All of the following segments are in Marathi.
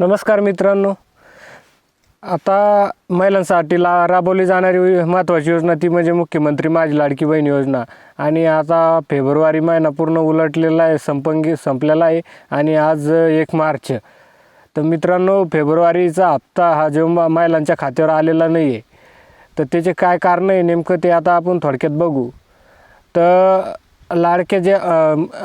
नमस्कार मित्रांनो. आता महिलांसाठी ला राबवली जाणारी महत्त्वाची योजना ती म्हणजे मुख्यमंत्री माझी लाडकी बहीण योजना. आणि आता फेब्रुवारी महिना पूर्ण उलटलेला आहे संपंगी संपलेला आहे आणि आज एक मार्च. तर मित्रांनो फेब्रुवारीचा हप्ता हा जो महिलांच्या खात्यावर आलेला नाही आहे तर त्याचे काय कारण आहे नेमकं ते आता आपण थोडक्यात बघू. तर लाडक्या जे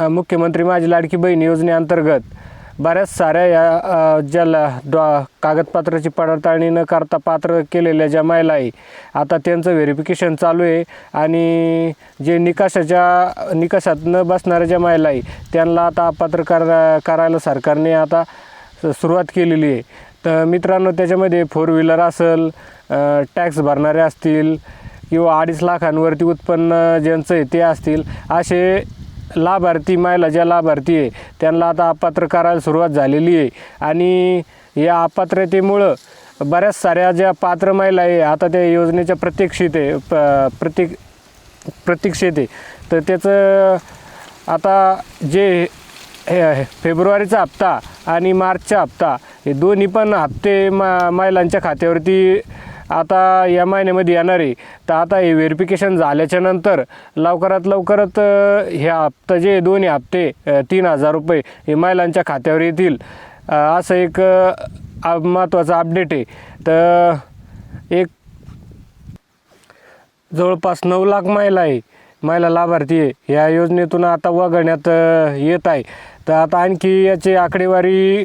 मुख्यमंत्री माझी लाडकी बहीण योजनेअंतर्गत बऱ्याच साऱ्या या ज्याला डॉ- कागदपत्राची पडताळणी न करता पात्र केलेल्या ज्या महिला आहे आता त्यांचं व्हेरिफिकेशन चालू आहे. आणि जे निकषाच्या निकषात न बसणाऱ्या ज्या महिला आहे त्यांना आता पात्र कर करायला सरकारने आता सुरुवात केलेली आहे. तर मित्रांनो त्याच्यामध्ये फोर व्हीलर असेल टॅक्स भरणारे असतील किंवा अडीच लाखांवरती उत्पन्न ज्यांचं आहे ते असतील असे लाभार्थी महिला ज्या लाभार्थी आहे त्यांना आता अपात्र करायला सुरुवात झालेली आहे. आणि या अपात्रतेमुळं बऱ्याच साऱ्या ज्या पात्र महिला आहे आता त्या योजनेच्या प्रतीक्षित आहे प- प्रतीक प्रतीक्षेत आहे. तर त्याचं आता जे हे फेब्रुवारीचा हप्ता आणि मार्चचा हप्ता हे दोन्ही पण हप्ते मा महिलांच्या खात्यावरती आता या महिन्यामध्ये येणार आहे. तर आता हे व्हेरिफिकेशन झाल्याच्यानंतर लवकरात लवकरात हे हप्ता जे दोन्ही हप्ते तीन हजार रुपये हे महिलांच्या खात्यावर येतील. असं एक अ, महत्त्वाचं अपडेट आहे. तर एक जवळपास नऊ लाख महिला आहे महिला लाभार्थी आहे. या योजनेतून आता वगळण्यात येत आहे. तर आता आणखी याची आकडेवारी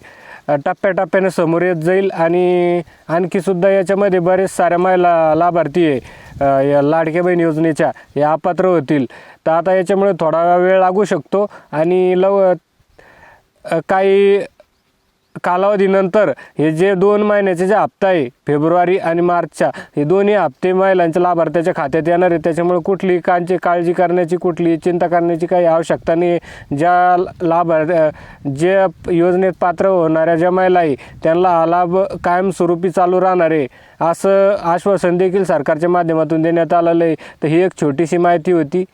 टप्प्याटप्प्याने समोर येत जाईल आणि आणखीसुद्धा याच्यामध्ये बरेच साऱ्या महिला लाभार्थी आहे या लाडक्या बहीण योजनेच्या या अपात्र होतील. तर आता याच्यामुळे थोडा वेळ लागू शकतो आणि लव काही कालावधीनंतर हे जे दोन महिन्याचे जे हप्ता आहे फेब्रुवारी आणि मार्चच्या हे दोन्ही हप्ते महिलांच्या लाभार्थ्याच्या खात्यात येणार आहे त्याच्यामुळे कुठली कांची काळजी करण्याची कुठली चिंता करण्याची काही आवश्यकता नाही आहे. ज्या लाभार्थ जे योजनेत पात्र होणाऱ्या ज्या महिला आहे त्यांना हा लाभ कायमस्वरूपी चालू राहणार आहे. असं आश्वासन देखील सरकारच्या माध्यमातून देण्यात आलेलं आहे. तर ही एक छोटीशी माहिती होती.